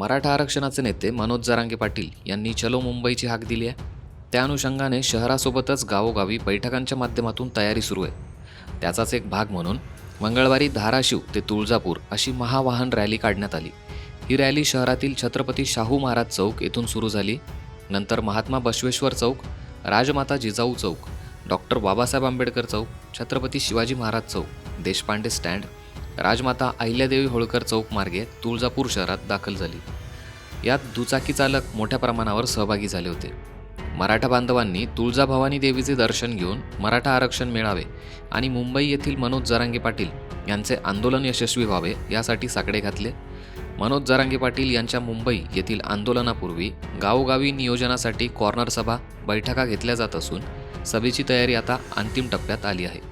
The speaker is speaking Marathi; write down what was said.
मराठा आरक्षणाचे नेते मनोज जरांगे पाटील यांनी चलो मुंबईची हाक दिली आहे. त्या अनुषंगाने शहरासोबतच गावोगावी बैठकांच्या माध्यमातून तयारी सुरू आहे. त्याचाच एक भाग म्हणून मंगळवारी धाराशिव ते तुळजापूर अशी महावाहन रॅली काढण्यात आली. ही रॅली शहरातील छत्रपती शाहू महाराज चौक येथून सुरू झाली. नंतर महात्मा बसवेश्वर चौक राजमाता जिजाऊ चौक डॉक्टर बाबासाहेब आंबेडकर चौक छत्रपती शिवाजी महाराज चौक देशपांडे स्टँड राजमाता अहिल्यादेवी होळकर चौक मार्गे तुळजापूर शहरात दाखल झाली. यात दुचाकी चालक मोठ्या प्रमाणावर सहभागी झाले होते. मराठा बांधवांनी तुळजाभवानी देवीचे दर्शन घेऊन मराठा आरक्षण मिळावे आणि मुंबई येथील मनोज जरांगे पाटील यांचे आंदोलन यशस्वी व्हावे यासाठी साकडे घातले. मनोज जरांगे पाटील यांच्या मुंबई येथील आंदोलनापूर्वी गावोगावी नियोजनासाठी कॉर्नर सभा बैठका घेतल्या जात असून सभेची तयारी आता अंतिम टप्प्यात आली आहे.